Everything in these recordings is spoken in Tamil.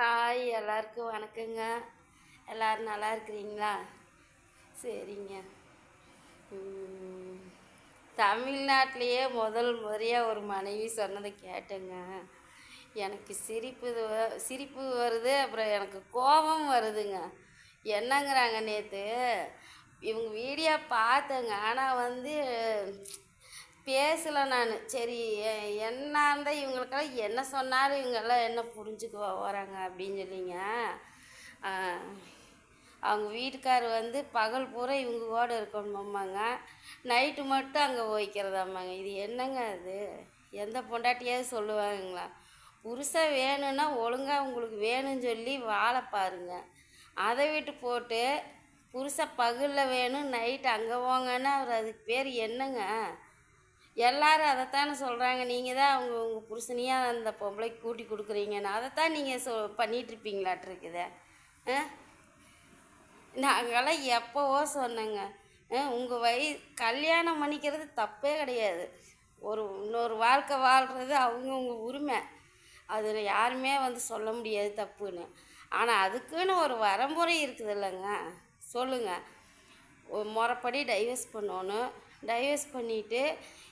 ஹாய் எல்லாருக்கும் வணக்கங்க. எல்லோரும் நல்லா இருக்கிறீங்களா? சரிங்க. தமிழ்நாட்டிலேயே முதல் முறையாக ஒரு மனைவி சொன்னதை கேட்டேங்க. எனக்கு சிரிப்பு வ- சிரிப்பு வருது அப்புறம் எனக்கு கோபம் வருதுங்க. என்னங்கிறாங்க நேற்று இவங்க வீடியோ பார்த்தேங்க. ஆனால் வந்து பேசலை நான். சரி என்ன இருந்தால் இவங்களுக்கெல்லாம் என்ன சொன்னாலும் இவங்கெல்லாம் என்ன புரிஞ்சுக்க வராங்க அப்படின்னு சொல்லிங்க. அவங்க வீட்டுக்கார் வந்து பகல் பூரா இவங்க கூட இருக்கணுமாம்மாங்க நைட்டு மட்டும் அங்கே போய்க்கிறதாம்மாங்க இது என்னங்க அது? எந்த பொண்டாட்டியாவது சொல்லுவாங்களா? புருஷன் வேணும்னா ஒழுங்காக உங்களுக்கு வேணும்னு சொல்லி வாழ பாருங்க. அதை விட்டு போட்டு புருஷா பகலில் வேணும் நைட்டு அங்கே போங்கன்னா அவர் அதுக்கு பேர் என்னங்க? எல்லாரும் அதைத்தானே சொல்கிறாங்க நீங்கள் தான் அவங்க உங்கள் புருஷனையாக அந்த பொம்பளைக்கு கூட்டி கொடுக்குறீங்கன்னு. அதைத்தான் நீங்கள் சொ பண்ணிகிட்ருப்பீங்களாட்டிருக்குதே ஆ? நாங்களாம் எப்போவோ சொன்னேங்க. உங்கள் வய கல்யாணம் பண்ணிக்கிறது தப்பே கிடையாது. ஒரு இன்னொரு வாழ்க்கை வாழ்கிறது அவங்கவுங்க உரிமை. அதில் யாருமே வந்து சொல்ல முடியாது தப்புன்னு. ஆனால் அதுக்குன்னு ஒரு வரம்புறை இருக்குது இல்லைங்க. சொல்லுங்கள் முறைப்படி டைவர்ஸ் பண்ணணும் டைவர்ஸ் பண்ணிவிட்டு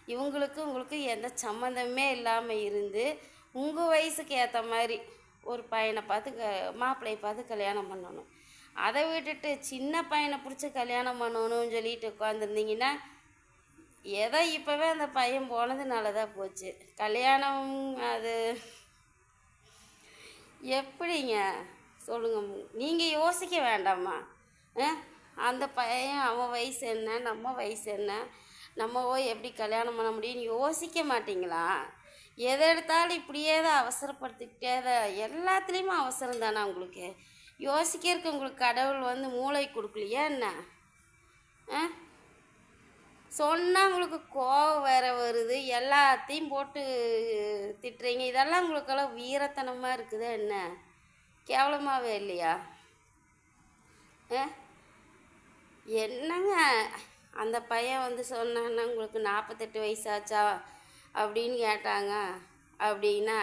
இவங்களுக்கு உங்களுக்கு எந்த சம்மந்தமே இல்லாமல் இருந்து உங்கள் வயசுக்கு ஏற்ற மாதிரி ஒரு பையனை பார்த்து க மாப்பிள்ளையை பார்த்து கல்யாணம் பண்ணணும். அதை விட்டுட்டு சின்ன பையனை பிடிச்சி கல்யாணம் பண்ணணும்னு சொல்லிட்டு உட்காந்துருந்தீங்கன்னா ஏதோ இப்போவே அந்த பையன் போனது நல்லதாக போச்சு. கல்யாணம் அது எப்படிங்க? சொல்லுங்க. நீங்கள் யோசிக்க வேண்டாமா? ஆ? அந்த பையன் அவன் வயசு என்ன நம்ம வயசு என்ன? நம்ம போய் எப்படி கல்யாணம் பண்ண முடியும்னு யோசிக்க மாட்டீங்களா? எதை எடுத்தாலும் இப்படியே தான் அவசரப்படுத்திக்கிட்டே தான் எல்லாத்துலேயுமே அவசரம் தானே உங்களுக்கு? யோசிக்கிறதுக்கு உங்களுக்கு கடவுள் வந்து மூளை கொடுக்கலையா என்ன? ஆ? சொன்னால் உங்களுக்கு கோவம் வேறு வருது எல்லாத்தையும் போட்டு திட்டுறீங்க. இதெல்லாம் உங்களுக்கெல்லாம் வீரத்தனமாக இருக்குதா என்ன? கேவலமாகவே இல்லையா? ஆ? என்னங்க? அந்த பையன் வந்து சொன்னான்னா உங்களுக்கு நாற்பத்தெட்டு வயசாச்சா? அப்படின்னு கேட்டாங்க. அப்படின்னா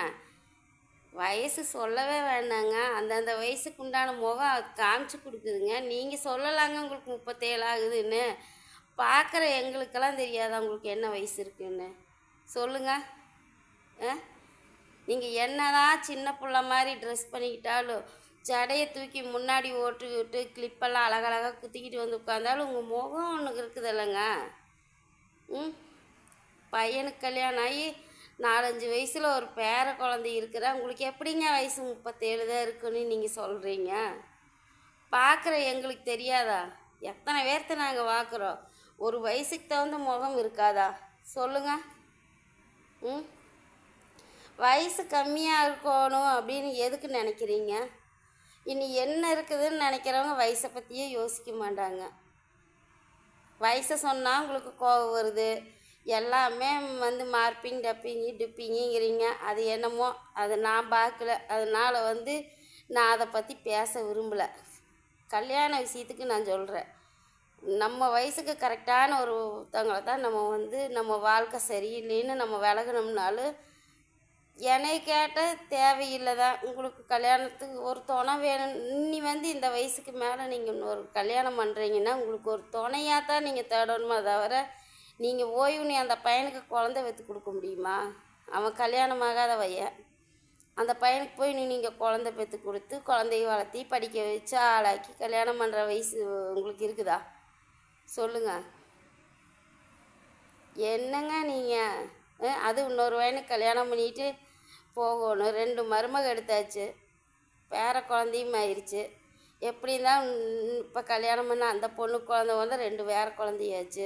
வயசு சொல்லவே வேண்டாங்க. அந்தந்த வயசுக்கு உண்டான முகம் காமிச்சு கொடுக்குதுங்க. நீங்கள் சொல்லலாங்க உங்களுக்கு முப்பத்தேழு ஆகுதுன்னு. பார்க்குற எங்களுக்கெல்லாம் தெரியாதா உங்களுக்கு என்ன வயசு இருக்குன்னு? சொல்லுங்கள் ஆ? நீங்கள் என்னதான் சின்ன பிள்ளை மாதிரி ட்ரெஸ் பண்ணிக்கிட்டாலும் ஜடையை தூக்கி முன்னாடி ஓட்டுக்கிட்டு கிளிப்பெல்லாம் அழகழகாக குத்திக்கிட்டு வந்து உட்காந்தாலும் உங்கள் முகம் ஒன்று இருக்குது இல்லைங்க. ம்? பையனுக்கு கல்யாணம் ஆகி நாலஞ்சு வயசில் ஒரு பேர குழந்தை இருக்கிற உங்களுக்கு எப்படிங்க வயசு? முப்பத்தேழு தான் இருக்குன்னு நீங்கள் சொல்கிறீங்க பார்க்குற எங்களுக்கு தெரியாதா? எத்தனை பேர்த்த நாங்கள் பார்க்குறோம் ஒரு வயசுக்கு தகுந்த முகம் இருக்காதா? சொல்லுங்கள் ம்? வயசு கம்மியாக இருக்கணும் அப்படின்னு எதுக்கு நினைக்கிறீங்க? இனி என்ன இருக்குதுன்னு நினைக்கிறவங்க வயசை பற்றியே யோசிக்க மாட்டாங்க. வயசை சொன்னால் உங்களுக்கு கோவம் வருது. எல்லாமே வந்து மார்பிங் டப்பிங்கி டிப்பிங்கிறீங்க அது என்னமோ அது நான் பார்க்கல. அதனால் வந்து நான் அதை பற்றி பேச விரும்பலை. கல்யாண விஷயத்துக்கு நான் சொல்கிறேன் நம்ம வயசுக்கு கரெக்டான ஒரு ஒருத்தவங்களை தான் நம்ம வந்து நம்ம வாழ்க்கை சரியில்லைன்னு நம்ம விலகணும்னாலும் என்னை கேட்டால் தேவையில்லை தான் உங்களுக்கு கல்யாணத்துக்கு ஒரு துணை வேணும். இன்னி வந்து இந்த வயசுக்கு மேலே நீங்கள் இன்னொரு கல்யாணம் பண்ணுறீங்கன்னா உங்களுக்கு ஒரு துணையாக தான் நீங்கள் தேடணுமா தவிர நீங்கள் ஓய்வுனி அந்த பையனுக்கு குழந்தை வைத்து கொடுக்க முடியுமா? அவன் கல்யாணம் ஆகாத பையன். அந்த பையனுக்கு போய் நீ நீங்கள் குழந்தை பெற்று கொடுத்து குழந்தைய வளர்த்தி படிக்க வச்சு ஆளாக்கி கல்யாணம் பண்ணுற வயசு உங்களுக்கு இருக்குதா? சொல்லுங்கள் என்னங்க நீங்கள் அது இன்னொரு பையனுக்கு கல்யாணம் பண்ணிட்டு போகணும். ரெண்டு மருமக எடுத்தாச்சு. பேர குழந்தையும் ஆயிடுச்சு எப்படி இருந்தால் இப்போ கல்யாணம் பண்ண அந்த பொண்ணு குழந்த வந்து ரெண்டு வேற குழந்தையாச்சு.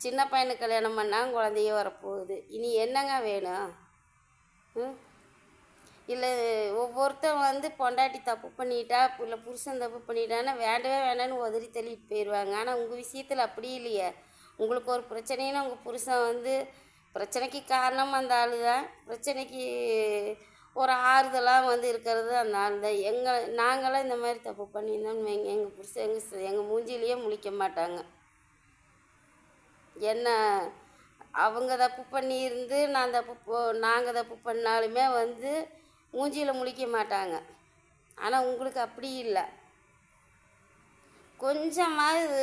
சின்ன பையனுக்கு கல்யாணம் பண்ணால் குழந்தைய வரப்போகுது. இனி என்னங்க வேணும்? ம்? இல்லை ஒவ்வொருத்தன் வந்து பொண்டாட்டி தப்பு பண்ணிட்டா இல்லை புருஷன் தப்பு பண்ணிட்டான்னா வேண்டவே வேண்டான்னு உதறி தள்ளிட்டு போயிடுவாங்க ஆனால் உங்கள் விஷயத்தில் அப்படி இல்லையே. உங்களுக்கு ஒரு பிரச்சனைன்னா உங்கள் புருஷன் வந்து பிரச்சனைக்கு காரணம் அந்த ஆள் தான் பிரச்சனைக்கு ஒரு ஆறுதலாக வந்து இருக்கிறது அந்த ஆள் தான் எங்கள் நாங்களாம் இந்த மாதிரி தப்பு பண்ணியிருந்தோம்னு வைங்க. எங்கள் புருஷன் எங்கள் எங்கள் மூஞ்சிலேயே முழிக்க மாட்டாங்க. என்ன அவங்க தப்பு பண்ணியிருந்து நான் தப்பு நாங்கள் தப்பு பண்ணாலுமே வந்து மூஞ்சியில் முழிக்க மாட்டாங்க. ஆனால் உங்களுக்கு அப்படி இல்லை. கொஞ்சமாவது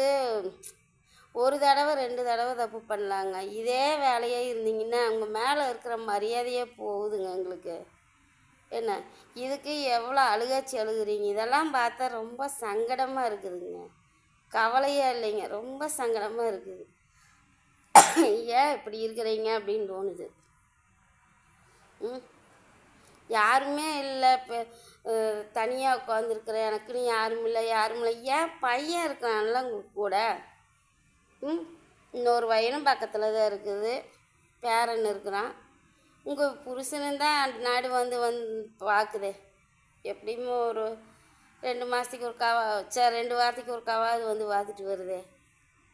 ஒரு தடவை ரெண்டு தடவை தப்பு பண்ணலாங்க. இதே வேலையாக இருந்தீங்கன்னா அவங்க மேலே இருக்கிற மரியாதையே போகுதுங்க எங்களுக்கு. என்ன? இதுக்கு எவ்வளோ அழுகாச்சி அழுகுறீங்க? இதெல்லாம் பார்த்தா ரொம்ப சங்கடமாக இருக்குதுங்க. கவலையாக இல்லைங்க. ரொம்ப சங்கடமாக இருக்குது. ஏன் இப்படி இருக்கிறீங்க அப்படின்னு தோணுது. ம்? யாருமே இல்லை. இப்போ தனியாக உட்காந்துருக்குறேன் எனக்குன்னு யாரும் இல்லை யாரும் இல்லை. ஏன் பையன் இருக்கான்ல உங்களுக்கு கூட. இன்னொரு பையனும் பக்கத்தில் தான் இருக்குது. பேரன் இருக்கிறான். உங்கள் புருஷனும் தான் நாடு வந்து வந்து பார்க்குதே. எப்படியும் ஒரு ரெண்டு மாதத்துக்கு ஒரு கவா சரி ரெண்டு வாரத்துக்கு ஒரு கவாது வந்து பார்த்துட்டு வருதே.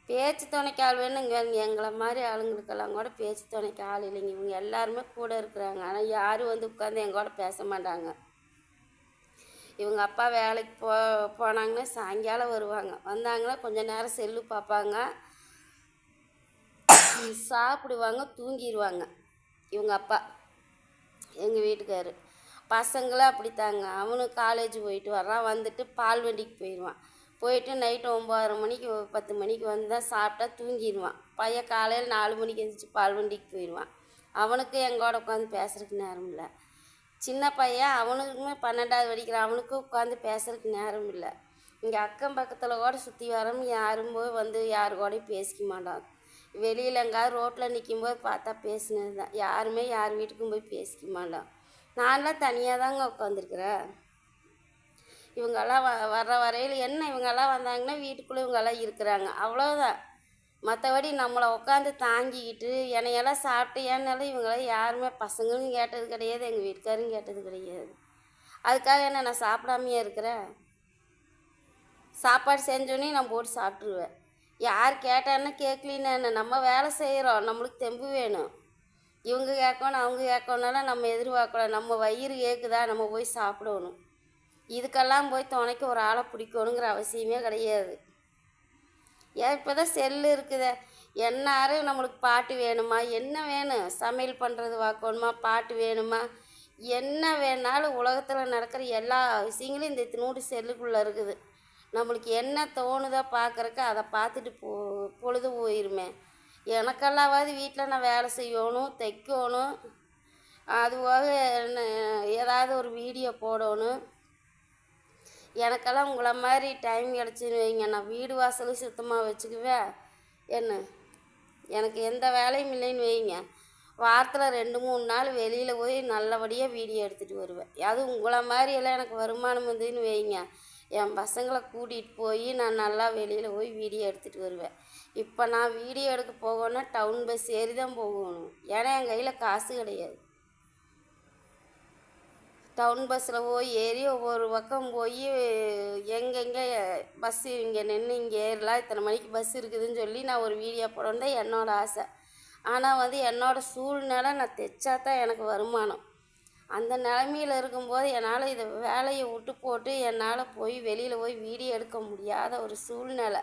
பேச்சு துணைக்கு ஆள் வேணுங்க. எங்களை மாதிரி ஆளுங்களுக்கெல்லாம் கூட பேச்சு துணைக்கு ஆள் இல்லைங்க. இவங்க எல்லாருமே கூட இருக்கிறாங்க. ஆனால் யாரும் வந்து உட்காந்து எங்க கூட பேச மாட்டாங்க. இவங்க அப்பா வேலைக்கு போ போனாங்கன்னா சாயங்காலம் வருவாங்க. வந்தாங்கன்னா கொஞ்சம் நேரம் செல்லு பார்ப்பாங்க. சாப்பிடுவாங்க தூங்கிடுவாங்க இவங்க அப்பா எங்கள் வீட்டுக்காரு. பசங்களும் அப்படித்தாங்க. அவனும் காலேஜ் போயிட்டு வர்றான். வந்துட்டு பால் வண்டிக்கு போயிடுவான் போயிட்டு நைட்டு ஒம்பதரை மணிக்கு பத்து மணிக்கு வந்தால் சாப்பிட்டா தூங்கிடுவான் பையன் காலையில் நாலு மணிக்கு எழுந்திரிச்சு பால் வண்டிக்கு போயிடுவான் அவனுக்கு எங்கூட உட்காந்து பேசுறதுக்கு நேரம் இல்லை. சின்ன பையன் அவனுக்குமே பன்னெண்டாவது படிக்கிறான் அவனுக்கும் உட்காந்து பேசுறதுக்கு நேரம் இல்லை. இங்கே அக்கம் பக்கத்தில் கூட சுற்றி வரோம் யாரும் போய் வந்து யாரு கூடயும் பேசிக்க மாட்டான். வெளியில் எங்காவது ரோட்டில் நிற்கும்போது பார்த்தா பேசினது தான் யாருமே யார் வீட்டுக்கும் போய் பேசிக்க மாட்டோம் நான்லாம் தனியாக தாங்க உட்காந்துருக்குறேன் இவங்கெல்லாம் வ வர்ற வரையில் என்ன இவங்கெல்லாம் வந்தாங்கன்னா வீட்டுக்குள்ளே இவங்கெல்லாம் இருக்கிறாங்க. அவ்வளோதான் மற்றபடி நம்மளை உட்காந்து தாங்கிக்கிட்டு என்னையெல்லாம் சாப்பிட்டு ஏன்னாலும் இவங்கெல்லாம் யாருமே பசங்களும் கேட்டது கிடையாது எங்கள் வீட்டுக்காரும் கேட்டது கிடையாது. அதுக்காக என்ன நான் சாப்பிடாமையே இருக்கிறேன்? சாப்பாடு செஞ்சோன்னே நான் போட்டு சாப்பிட்ருவேன் யார் கேட்டான்னு கேட்கலின்னு என்ன நம்ம வேலை செய்கிறோம் நம்மளுக்கு தெம்பு வேணும். இவங்க கேட்கணும் அவங்க கேட்கணும்னாலும் நம்ம எதிர்பார்க்கலாம் நம்ம வயிறு கேட்குதா நம்ம போய் சாப்பிடணும். இதுக்கெல்லாம் போய் துணைக்கு ஒரு ஆளை பிடிக்கணுங்கிற அவசியமே கிடையாது. ஏன் இப்போ தான் செல்லு இருக்குதே? என்னாரும் நம்மளுக்கு பாட்டு வேணுமா? என்ன வேணும்? சமையல் பண்ணுறது பார்க்கணுமா பாட்டு வேணுமா? என்ன வேணாலும் உலகத்தில் நடக்கிற எல்லா விஷயங்களும் இந்த நூறு செல்லுக்குள்ளே இருக்குது. நம்மளுக்கு என்ன தோணுதோ பார்க்குறக்கு அதை பார்த்துட்டு போ பொழுது போயிருமே. எனக்கெல்லாவது வீட்டில் நான் வேலை செய்யணும் தைக்கணும். அதுவாக என்ன- ஏதாவது ஒரு வீடியோ போடணும். எனக்கெல்லாம் உங்களை மாதிரி டைம் கிடச்சின்னு வைங்க. நான் வீடு வாசலும் சுத்தமாக வச்சுக்குவேன். என்ன? எனக்கு எந்த வேலையும் இல்லைன்னு வைங்க. வாரத்தில் ரெண்டு மூணு நாள் வெளியில் போய் நல்லபடியாக வீடியோ எடுத்துகிட்டு வருவேன். அதுவும் உங்களை மாதிரி எல்லாம் எனக்கு வருமானம் வந்துன்னு வைங்க. என் பசங்களை கூட்டிகிட்டு போய் நான் நல்லா வெளியில் போய் வீடியோ எடுத்துகிட்டு வருவேன். இப்போ நான் வீடியோ எடுக்க போகணும்னா டவுன் பஸ் ஏறி தான் போகணும். ஏன்னா என் கையில் காசு கிடையாது. டவுன் பஸ்ஸில் போய் ஏறி ஒவ்வொரு பக்கம் போய் எங்கெங்கே பஸ்ஸு இங்கே நின்று இங்கே ஏறலாம் இத்தனை மணிக்கு பஸ் இருக்குதுன்னு சொல்லி நான் ஒரு வீடியோ போடணும் தான் என்னோடய ஆசை. ஆனால் வந்து என்னோடய சூழ்நிலை நான் தைச்சா தான் எனக்கு வருமானம். அந்த நிலமையில இருக்கும்போது என்னால் இதை வேலையை விட்டு போட்டு என்னால் போய் வெளியில் போய் வீடியோ எடுக்க முடியாத ஒரு சூழ்நிலை.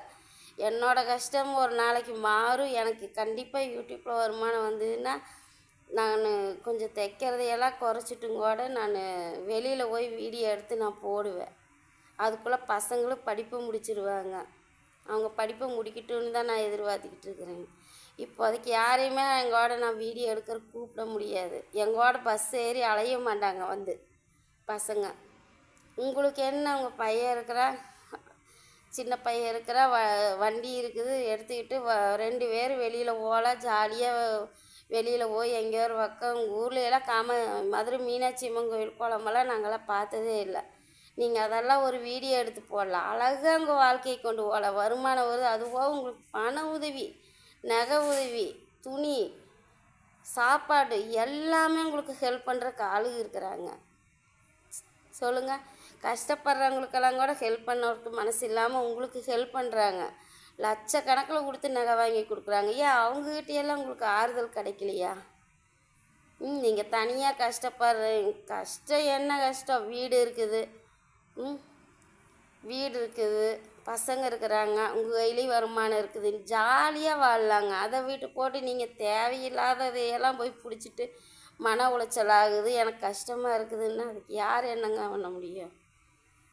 என்னோடய கஷ்டம் ஒரு நாளைக்கு மாறும். எனக்கு கண்டிப்பாக யூடியூப்பில் வருமானம் வந்ததுன்னா நான் கொஞ்சம் தைக்கிறதையெல்லாம் குறைச்சிட்டும் கூட நான் வெளியில் போய் வீடியோ எடுத்து நான் போடுவேன். அதுக்குள்ளே பசங்களும் படிப்பு முடிச்சிருவாங்க. அவங்க படிப்பை முடிக்கட்டும்னு தான் நான் எதிர்பார்த்துக்கிட்டு இருக்கிறேன். இப்போதைக்கு யாரையுமே எங்கூட நான் வீடியோ எடுக்கிற கூப்பிட முடியாது. எங்கூட பஸ் ஏறி அலைய மாட்டாங்க வந்து. பசங்க. உங்களுக்கு என்ன உங்கள் பையன் இருக்கிறா? சின்ன பையன் இருக்கிறா? வ வண்டி இருக்குது. எடுத்துக்கிட்டு வ ரெண்டு பேர் வெளியில் போகலாம் ஜாலியாக வெளியில் போய் எங்கேயோ ஒரு பக்கம் உங்கள் எல்லாம் காம மதுரை மீனாட்சி அம்மன் கோயில் குளமெல்லாம் நாங்கள்லாம் பார்த்ததே இல்லை. நீங்கள் அதெல்லாம் ஒரு வீடியோ எடுத்து போடலாம். அழகாக உங்கள் வாழ்க்கையை கொண்டு போகலாம். வருமானம் வருது. அதுவோ உங்களுக்கு பண உதவி. நகை உதவி துணி சாப்பாடு எல்லாமே உங்களுக்கு ஹெல்ப் பண்ணுறக்கு ஆளுங்க இருக்கிறாங்க. சொல்லுங்கள் கஷ்டப்படுறவங்களுக்கெல்லாம் கூட ஹெல்ப் பண்ணவருக்கு மனசு இல்லாமல் உங்களுக்கு ஹெல்ப் பண்ணுறாங்க லட்சக்கணக்கில் கொடுத்து நகை வாங்கி கொடுக்குறாங்க. ஏன் அவங்ககிட்ட எல்லாம் உங்களுக்கு ஆறுதல் கிடைக்கலையா? ம் நீங்கள் தனியாக கஷ்டப்படுறீங்க. கஷ்டம் என்ன கஷ்டம்? வீடு இருக்குது. ம் வீடு இருக்குது. பசங்க இருக்கிறாங்க உங்கள் கையிலையும் வருமானம் இருக்குது. ஜாலியாக வாழலாங்க. அதை விட்டு போட்டு நீங்கள் தேவையில்லாததையெல்லாம் போய் பிடிச்சிட்டு மன உளைச்சல் ஆகுது. எனக்கு கஷ்டமாக இருக்குதுன்னா அதுக்கு யார் என்னங்க பண்ண முடியும்?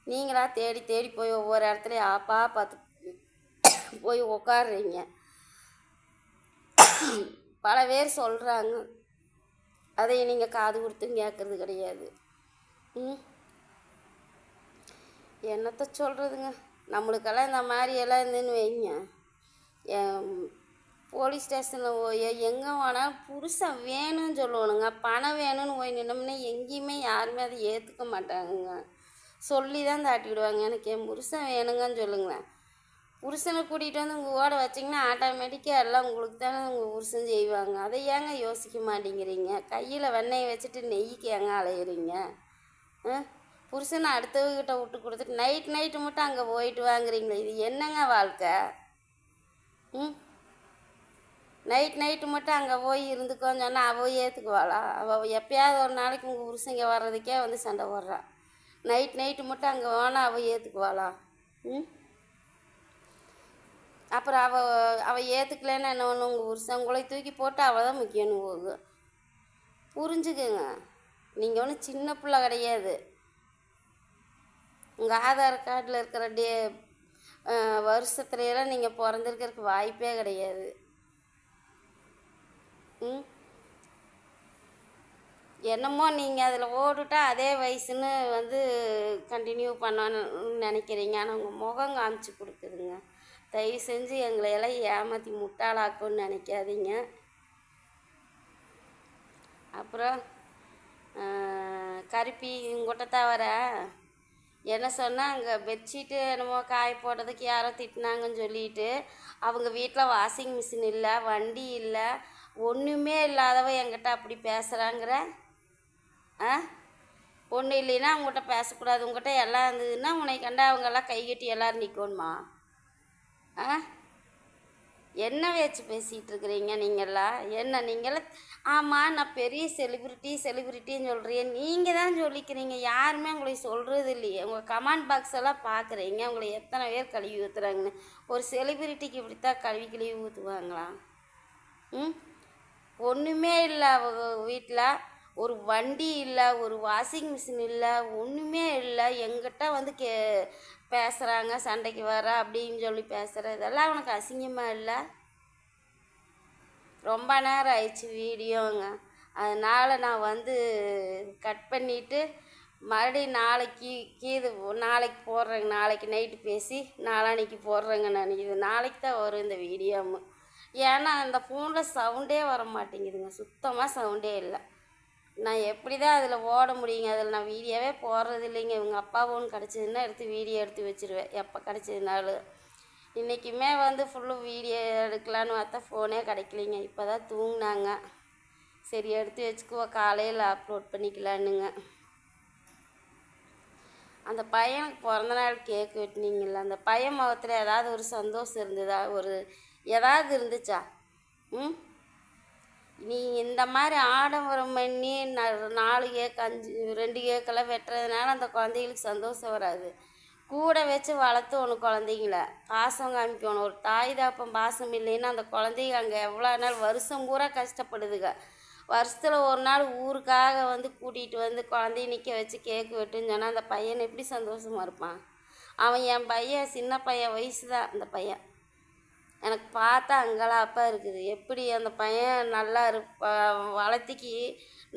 நீங்களா தேடி தேடி போய் ஒவ்வொரு இடத்துலையும் ஆப்பா பார்த்து போய் உக்காடுறீங்க பல பேர் சொல்கிறாங்க அதை நீங்கள் காது கொடுத்தும் கேட்குறது கிடையாது. ம்? என்னத்தை சொல்கிறதுங்க நம்மளுக்கெல்லாம் இந்த மாதிரி எல்லாம் இருந்துன்னு வைங்க. போலீஸ் ஸ்டேஷனில் போய் எங்கே வேணாலும் புருஷன் வேணும்னு சொல்லணுங்க பணம் வேணும்னு போய் நின்னோம்னா எங்கேயுமே யாருமே அதை ஏற்றுக்க மாட்டாங்க சொல்லி தான் தாட்டி விடுவாங்க எனக்கு என் புருஷன் வேணுங்கன்னு சொல்லுங்களேன். புருஷனை கூட்டிகிட்டு வந்து உங்கள் ஓட வச்சிங்கன்னா ஆட்டோமேட்டிக்காக எல்லாம் உங்களுக்கு தானே உங்கள் புருஷன் செய்வாங்க. அதை ஏங்க யோசிக்க மாட்டேங்கிறீங்க? கையில் வெண்ணெயை வச்சுட்டு நெய்க்கு ஏங்க அலையிறீங்க? ஆ? புருஷனை அடுத்தவங்கிட்ட விட்டு கொடுத்துட்டு நைட் நைட்டு மட்டும் அங்கே போயிட்டு வாங்குறீங்களே இது என்னங்க வாழ்க்கை? ம்? நைட் நைட்டு மட்டும் அங்கே போய் இருந்துக்கோன்னு சொன்னால் அவள் ஏற்றுக்குவாளா அவள் எப்பயாவது ஒரு நாளைக்கு உங்கள் புருஷங்க வர்றதுக்கே வந்து சண்டை போடுறா. நைட் நைட்டு மட்டும் அங்கே போனால் அவள் ஏற்றுக்குவாளா ம்? அப்புறம் அவள் அவள் ஏற்றுக்கலன்னு என்ன ஒன்று உங்கள் புருஷங்களை உங்களை தூக்கி போட்டு அவள் தான் முக்கியம்னு போகுது. புரிஞ்சுக்குங்க. நீங்கள் ஒன்றும் சின்ன பிள்ளை கிடையாது. உங்கள் ஆதார் கார்டில் இருக்கிற டே வருஷத்துலையெல்லாம் நீங்கள் பிறந்திருக்கிறதுக்கு வாய்ப்பே கிடையாது. ம்? என்னமோ நீங்கள் அதில் ஓட்டுட்டா அதே வயசுன்னு வந்து கண்டினியூ பண்ணணும்னு நினைக்கிறீங்க. ஆனால் உங்கள் முகம் காமிச்சு கொடுக்குதுங்க. தயவு செஞ்சு எங்களை எல்லாம் ஏமாற்றி முட்டாளாக்குன்னு நினைக்காதீங்க. அப்புறம் கருப்பி உங்கள்கிட்ட தவிர என்ன சொன்னால் அங்கே பெட்ஷீட்டு என்னமோ காய போடுறதுக்கு யாரோ திட்டினாங்கன்னு சொல்லிட்டு அவங்க வீட்டில் வாஷிங் மிஷின் இல்லை வண்டி இல்லை ஒன்றுமே இல்லாதவ என்கிட்ட அப்படி பேசுகிறாங்கிற ஆ? ஒன்றும் இல்லைன்னா அவங்ககிட்ட பேசக்கூடாது. உங்கள்கிட்ட எல்லாம் இருந்ததுன்னா உன்னை கண்டா அவங்கெல்லாம் கை கட்டி எல்லோரும் நிற்கணுமா ஆ? என்ன வச்சு பேசிகிட்டு இருக்கிறீங்க நீங்களாம் என்ன நீங்களாம் ஆமாம் நான் பெரிய செலிப்ரிட்டி செலிபிரிட்டின்னு சொல்கிறேன் நீங்கள் தான் சொல்லிக்கிறீங்க. யாருமே உங்களை சொல்கிறது இல்லையே. உங்கள் கமெண்ட் பாக்ஸ் எல்லாம் பார்க்குறீங்க உங்களை எத்தனை பேர் கழுவி ஊற்றுறாங்கன்னு ஒரு செலிப்ரிட்டிக்கு இப்படித்தான் கழுவி கழுவி ஊற்றுவாங்களா ம்? ஒன்றுமே இல்லை அவங்க வீட்டில் ஒரு வண்டி இல்லை ஒரு வாஷிங் மிஷின் இல்லை ஒன்றுமே இல்லை. எங்கிட்ட வந்து கே பேசுகிறாங்க சண்டைக்கு வர அப்படின்னு சொல்லி பேசுகிற இதெல்லாம் உனக்கு அசிங்கமாக இல்லை. ரொம்ப நேரம் ஆயிடுச்சு வீடியோங்க. அதனால் நான் வந்து கட் பண்ணிவிட்டு மறுபடியும் நாளைக்கு கீது நாளைக்கு போடுறேங்க. நாளைக்கு நைட்டு பேசி நாளான்னைக்கு போடுறேங்க நான். இது நாளைக்கு தான் வரும் இந்த வீடியோமு. ஏன்னா அந்த ஃபோனில் சவுண்டே வர மாட்டேங்குதுங்க சுத்தமாக சவுண்டே இல்லை. நான் எப்படி தான் அதில் ஓட முடியுங்க? அதில் நான் வீடியோவே போடுறது இல்லைங்க இவங்க அப்பா ஃபோன் கிடச்சதுன்னா எடுத்து வீடியோ எடுத்து வச்சிருவேன். எப்போ கிடச்சதுனாலும். இன்றைக்குமே வந்து ஃபுல்லு வீடியோ எடுக்கலான்னு பார்த்தா ஃபோனே கிடைக்கலிங்க. இப்போ தான் தூங்கினாங்க. சரி எடுத்து வச்சுக்குவோம் காலையில் அப்லோட் பண்ணிக்கலான்னுங்க. அந்த பையனுக்கு பிறந்த நாள் கேக் வெட்டினீங்கள அந்த பையன் முகத்தில் ஏதாவது ஒரு சந்தோஷம் இருந்ததா? ஒரு ஏதாவது இருந்துச்சா? ம்? நீ இந்த மாதிரி ஆடம்பரம் பண்ணி நாலு கேக் அஞ்சு ரெண்டு கேக்கெல்லாம் வெட்டுறதுனால அந்த குழந்தைகளுக்கு சந்தோஷம் வராது. கூட வச்சு வளர்த்து ஒன்று குழந்தைங்கள. பாசம் காமிக்கணும். ஒரு தாய் தாப்பம் பாசம் இல்லைன்னா அந்த குழந்தைங்க அங்கே எவ்வளோ நாள் வருஷம் பூரா கஷ்டப்படுதுங்க வருஷத்தில் ஒரு நாள் ஊருக்காக வந்து கூட்டிகிட்டு வந்து குழந்தைய நிற்க வச்சு கேக்கு வெட்டுன்னு சொன்னால் அந்த பையன் எப்படி சந்தோஷமாக இருப்பான்? அவன் என் பையன் சின்ன பையன் வயசு தான் அந்த பையன். எனக்கு பார்த்தா அங்கலாப்பாக இருக்குது. எப்படி அந்த பையன் நல்லா இருப்பா வளர்த்திக்கி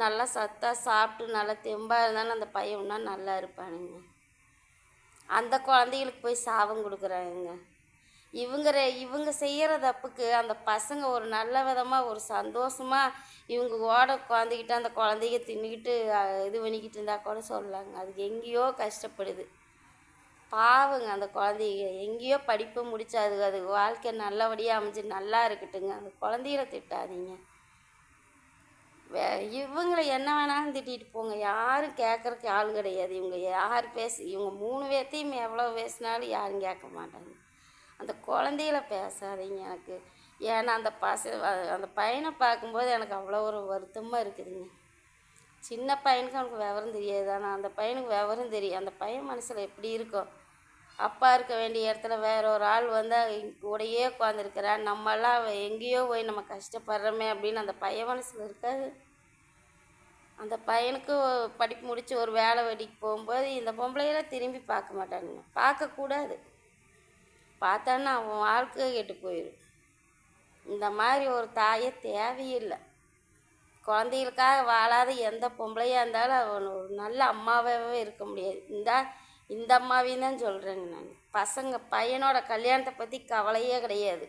நல்லா சத்தாக சாப்பிட்டு நல்லா தெம்பாக இருந்தாலும் அந்த பையன் இன்னும் நல்லா இருப்பானுங்க. அந்த குழந்தைகளுக்கு போய் சாபம் கொடுக்குறாங்க இவங்க இவங்க செய்கிற தப்புக்கு அந்த பசங்க ஒரு நல்ல விதமாக ஒரு சந்தோஷமாக இவங்க ஓட குழந்தைகிட்ட அந்த குழந்தைங்க தின்னுக்கிட்டு இது பண்ணிக்கிட்டு இருந்தால் கூட சொல்லலாங்க. அது எங்கேயோ கஷ்டப்படுது. பாவங்க அந்த குழந்தைங்க. எங்கேயோ படிப்பு முடிச்சு அது அது வாழ்க்கை நல்லபடியாக அமைஞ்சு நல்லா இருக்கட்டுங்க. அந்த குழந்தைகளை திட்டாதீங்க. வே இவங்களை என்ன வேணாலும் திட்டிட்டு போங்க. யாரும் கேட்குறக்கு ஆள் கிடையாது. இவங்க யார் பேச இவங்க மூணு பேர்த்தையும் எவ்வளோ பேசினாலும் யாரும் கேட்க மாட்டாங்க. அந்த குழந்தைகள பேசாதீங்க எனக்கு. ஏன்னா அந்த பச அந்த பையனை பார்க்கும்போது எனக்கு அவ்வளோ ஒரு வருத்தமாக இருக்குதுங்க. சின்ன பையனுக்கு அவனுக்கு விவரம் தெரியாது. ஆனால் அந்த பையனுக்கு விவரம் தெரியும். அந்த பையன் மனசில் எப்படி இருக்கும் அப்பா இருக்க வேண்டிய இடத்துல வேற ஒரு ஆள் வந்து கூடையே கூடயே உட்காந்துருக்கிறான் நம்மெல்லாம் எங்கேயோ போய் நம்ம கஷ்டப்படுறோமே அப்படின்னு அந்த பையன் மனசில் இருக்காது. அந்த பையனுக்கு படிப்பு முடித்து ஒரு வேலை வெடிக்கு போகும்போது இந்த பொம்பளையெல்லாம் திரும்பி பார்க்க மாட்டானுங்க. பார்க்கக்கூடாது பார்த்தான்னா அவன் வாழ்க்கை கெட்டு போயிடும் இந்த மாதிரி ஒரு தாயே தேவையில்லை. குழந்தைகளுக்காக வாழாத எந்த பொம்பளையாக இருந்தாலும் அவன் ஒரு நல்ல அம்மாவாகவே இருக்க முடியாது. இந்த இந்த அம்மாவையும் தான் சொல்கிறேங்க நான். பசங்க பையனோட கல்யாணத்தை பற்றி கவலையே கிடையாது.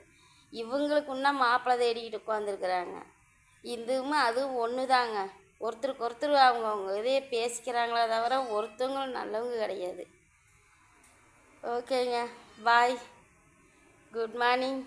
இவங்களுக்கு இன்னும் மாப்பிள்ளை தேடிக்கிட்டு உட்காந்துருக்குறாங்க இதுவும் அதுவும் ஒன்று தாங்க ஒருத்தருக்கு ஒருத்தர் அவங்கவுங்க இதே பேசிக்கிறாங்களே தவிர ஒருத்தவங்களும் நல்லவங்க கிடையாது. ஓகேங்க. பாய். Good morning.